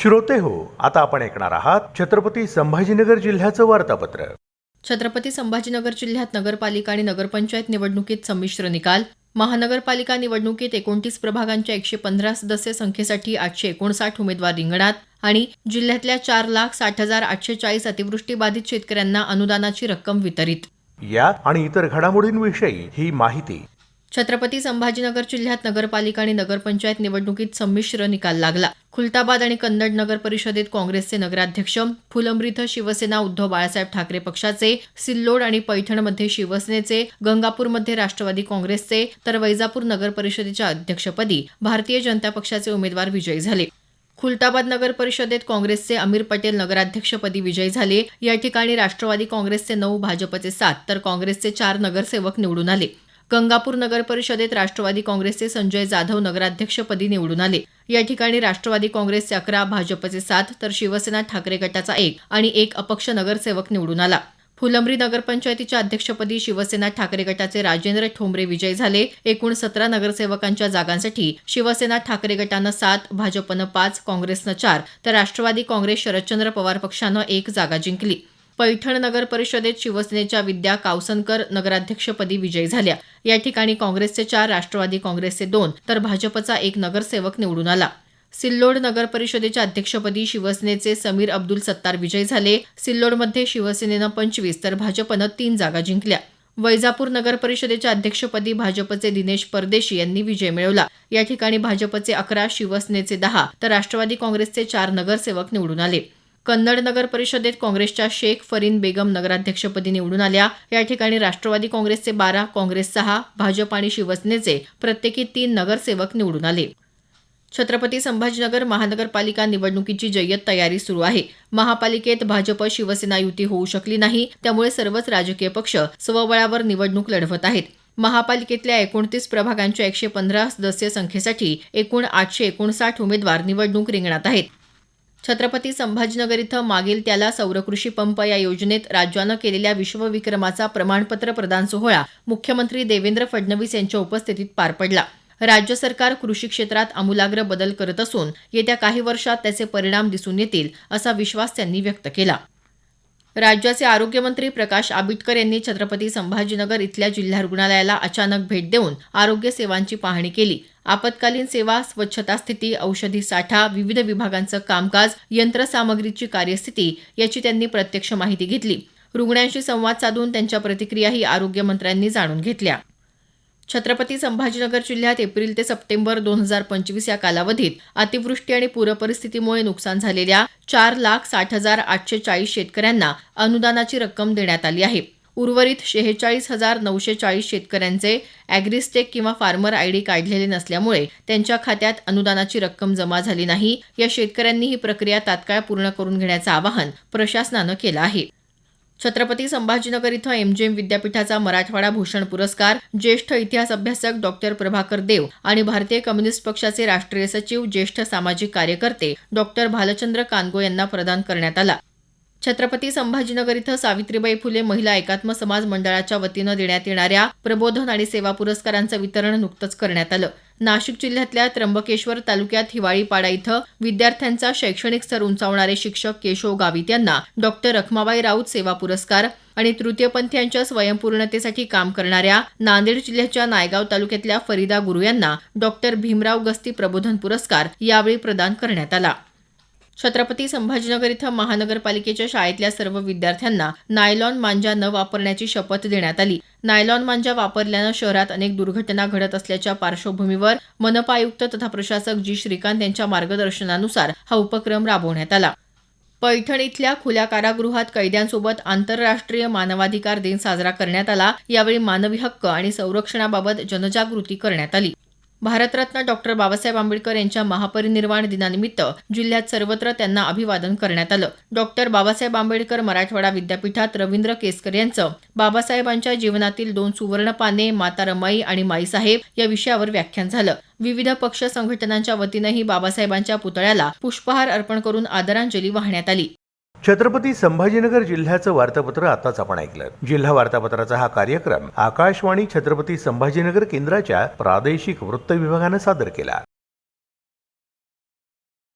श्रोते हो आता आपण ऐकणार आहात छत्रपती संभाजीनगर जिल्ह्याचं वार्तापत्र. छत्रपती संभाजीनगर जिल्ह्यात नगरपालिका आणि नगरपंचायत निवडणुकीत संमिश्र निकाल महानगरपालिका निवडणुकीत एकोणतीस प्रभागांच्या एकशे पंधरा सदस्य संख्येसाठी आठशे एकोणसाठ उमेदवार रिंगणात आणि जिल्ह्यातल्या चार लाख साठ हजार आठशे चाळीस अतिवृष्टीबाधित शेतकऱ्यांना अनुदानाची रक्कम वितरित. या आणि इतर घडामोडींविषयी ही माहिती छत्रपती संभाजीनगर जिल्ह्यात नगरपालिका आणि नगरपंचायत निवडणुकीत संमिश्र निकाल लागला. खुलताबाद आणि कन्नड नगर परिषदेत काँग्रेसचे नगराध्यक्ष फुलंब्री इथं शिवसेना उद्धव बाळासाहेब ठाकरे पक्षाचे सिल्लोड आणि पैठणमध्ये शिवसेनेचे गंगापूरमध्ये राष्ट्रवादी काँग्रेसचे तर वैजापूर नगर परिषदेच्या अध्यक्षपदी भारतीय जनता पक्षाचे उमेदवार विजयी झाले. खुलताबाद नगर परिषदेत काँग्रेसचे अमीर पटेल नगराध्यक्षपदी विजयी झाले. या ठिकाणी राष्ट्रवादी काँग्रेसचे नऊ भाजपचे सात तर काँग्रेसचे चार नगरसेवक निवडून आले. गंगापूर नगर परिषदेत राष्ट्रवादी काँग्रेसचे संजय जाधव नगराध्यक्षपदी निवडून आले. या ठिकाणी राष्ट्रवादी काँग्रेसचे अकरा भाजपचे सात तर शिवसेना ठाकरे गटाचा एक आणि एक अपक्ष नगरसेवक निवडून आला. फुलंब्री नगरपंचायतीच्या अध्यक्षपदी शिवसेना ठाकरे गटाचे राजेंद्र ठोंबरे विजयी झाले. एकूण सतरा नगरसेवकांच्या जागांसाठी शिवसेना ठाकरे गटानं सात भाजपनं पाच काँग्रेसनं चार तर राष्ट्रवादी काँग्रेस शरदचंद्र पवार पक्षानं एक जागा जिंकली. पैठण नगर परिषदेत शिवसेनेच्या विद्या कावसनकर नगराध्यक्षपदी विजयी झाल्या. या ठिकाणी काँग्रेसचे चार राष्ट्रवादी काँग्रेसचे दोन तर भाजपचा एक नगरसेवक निवडून आला. सिल्लोड नगर परिषदेच्या अध्यक्षपदी शिवसेनेचे समीर अब्दुल सत्तार विजयी झाले. सिल्लोडमध्ये शिवसेनेनं पंचवीस तर भाजपनं तीन जागा जिंकल्या. वैजापूर नगर परिषदेच्या अध्यक्षपदी भाजपचे दिनेश परदेशी यांनी विजय मिळवला. या ठिकाणी भाजपचे अकरा शिवसेनेचे दहा तर राष्ट्रवादी काँग्रेसचे चार नगरसेवक निवडून आले. कन्नड नगर परिषदेत काँग्रेसच्या शेख फरीन बेगम नगराध्यक्षपदी निवडून आल्या. या ठिकाणी राष्ट्रवादी काँग्रेसचे बारा काँग्रेस सहा भाजप आणि शिवसेनेचे प्रत्येकी तीन नगरसेवक निवडून आले. छत्रपती संभाजीनगर महानगरपालिका निवडणुकीची जय्यत तयारी सुरू आहे. महापालिकेत भाजप शिवसेना युती होऊ शकली नाही. त्यामुळे सर्वच राजकीय पक्ष स्वबळावर निवडणूक लढवत आहेत. महापालिकेतल्या एकोणतीस प्रभागांच्या एकशे पंधरा सदस्य संख्येसाठी एकूण आठशे एकोणसाठ उमेदवार निवडणूक रिंगणात आहेत. छत्रपती संभाजीनगर इथं मागील त्याला सौरकृषी पंप या योजनेत राज्यानं केलेल्या विश्वविक्रमाचा प्रमाणपत्र प्रदान सोहळा मुख्यमंत्री देवेंद्र फडणवीस यांच्या उपस्थितीत पार पडला. राज्य सरकार कृषी क्षेत्रात आमूलाग्र बदल करत असून येत्या काही वर्षात त्याचे परिणाम दिसून येतील असा विश्वास त्यांनी व्यक्त केला. राज्याचे आरोग्यमंत्री प्रकाश आबिटकर यांनी छत्रपती संभाजीनगर इथल्या जिल्हा रुग्णालयाला अचानक भेट देऊन आरोग्य सेवांची पाहणी केली. आपत्कालीन सेवा स्वच्छता स्थिती औषधी साठा विविध विभागांचं कामकाज यंत्रसामग्रीची कार्यस्थिती याची त्यांनी प्रत्यक्ष माहिती घेतली. रुग्णांशी संवाद साधून त्यांच्या प्रतिक्रियाही आरोग्यमंत्र्यांनी जाणून घेतल्या. छत्रपती संभाजीनगर जिल्ह्यात एप्रिल ते सप्टेंबर दोन हजार पंचवीस या कालावधीत अतिवृष्टी आणि पूरपरिस्थितीमुळे नुकसान झालेल्या चार लाख साठ हजार आठशे चाळीस शेतकऱ्यांना अनुदानाची रक्कम देण्यात आली आहे. उर्वरित शेहेचाळीस हजार नऊशे चाळीस शेतकऱ्यांचे अॅग्रिस्टेक किंवा फार्मर आयडी काढलेले नसल्यामुळे त्यांच्या खात्यात अनुदानाची रक्कम जमा झाली नाही. या शेतकऱ्यांनी ही प्रक्रिया तात्काळ पूर्ण करून घेण्याचं आवाहन प्रशासनानं केलं आहे. छत्रपती संभाजीनगर इथं एमजीएम विद्यापीठाचा मराठवाडा भूषण पुरस्कार ज्येष्ठ इतिहास अभ्यासक डॉक्टर प्रभाकर देव आणि भारतीय कम्युनिस्ट पक्षाचे राष्ट्रीय सचिव ज्येष्ठ सामाजिक कार्यकर्ते डॉक्टर भालचंद्र कानगो यांना प्रदान करण्यात आला. छत्रपती संभाजीनगर इथं सावित्रीबाई फुले महिला एकात्म समाज मंडळाच्या वतीनं देण्यात येणाऱ्या प्रबोधन आणि सेवा पुरस्कारांचं वितरण नुकतंच करण्यात आलं. नाशिक जिल्ह्यातल्या त्र्यंबकेश्वर तालुक्यात हिवाळीपाडा इथं विद्यार्थ्यांचा शैक्षणिक स्तर उंचावणारे शिक्षक केशव गावित यांना डॉक्टर रखमाबाई राऊत सेवा पुरस्कार आणि तृतीयपंथीयांच्या स्वयंपूर्णतेसाठी काम करणाऱ्या नांदेड जिल्ह्याच्या नायगाव तालुक्यातल्या फरीदा गुरु यांना डॉक्टर भीमराव गस्ती प्रबोधन पुरस्कार यावेळी प्रदान करण्यात आला. छत्रपती संभाजीनगर इथं महानगरपालिकेच्या शाळेतल्या सर्व विद्यार्थ्यांना नायलॉन मांजा न वापरण्याची शपथ देण्यात आली. नायलॉन मांजा वापरल्यानं शहरात अनेक दुर्घटना घडत असल्याच्या पार्श्वभूमीवर मनपा आयुक्त तथा प्रशासक जी श्रीकांत यांच्या मार्गदर्शनानुसार हा उपक्रम राबवण्यात आला. पैठण इथल्या खुल्या कारागृहात कैद्यांसोबत आंतरराष्ट्रीय मानवाधिकार दिन साजरा करण्यात आला. यावेळी मानवी हक्क आणि संरक्षणाबाबत जनजागृती करण्यात आली. भारतरत्न डॉक्टर बाबासाहेब आंबेडकर यांच्या महापरिनिर्वाण दिनानिमित्त जिल्ह्यात सर्वत्र त्यांना अभिवादन करण्यात आलं. डॉक्टर बाबासाहेब आंबेडकर मराठवाडा विद्यापीठात रवींद्र केसकर यांचं बाबासाहेबांच्या जीवनातील दोन सुवर्ण पाने माता रमाई आणि माईसाहेब या विषयावर व्याख्यान झालं. विविध पक्ष संघटनांच्या वतीनंही बाबासाहेबांच्या पुतळ्याला पुष्पहार अर्पण करून आदरांजली वाहण्यात आली. छत्रपती संभाजीनगर जिल्ह्याचं वार्तापत्र आताच आपण ऐकलं. जिल्हा वार्तापत्राचा हा कार्यक्रम आकाशवाणी छत्रपती संभाजीनगर केंद्राच्या प्रादेशिक वृत्त विभागानं सादर केला.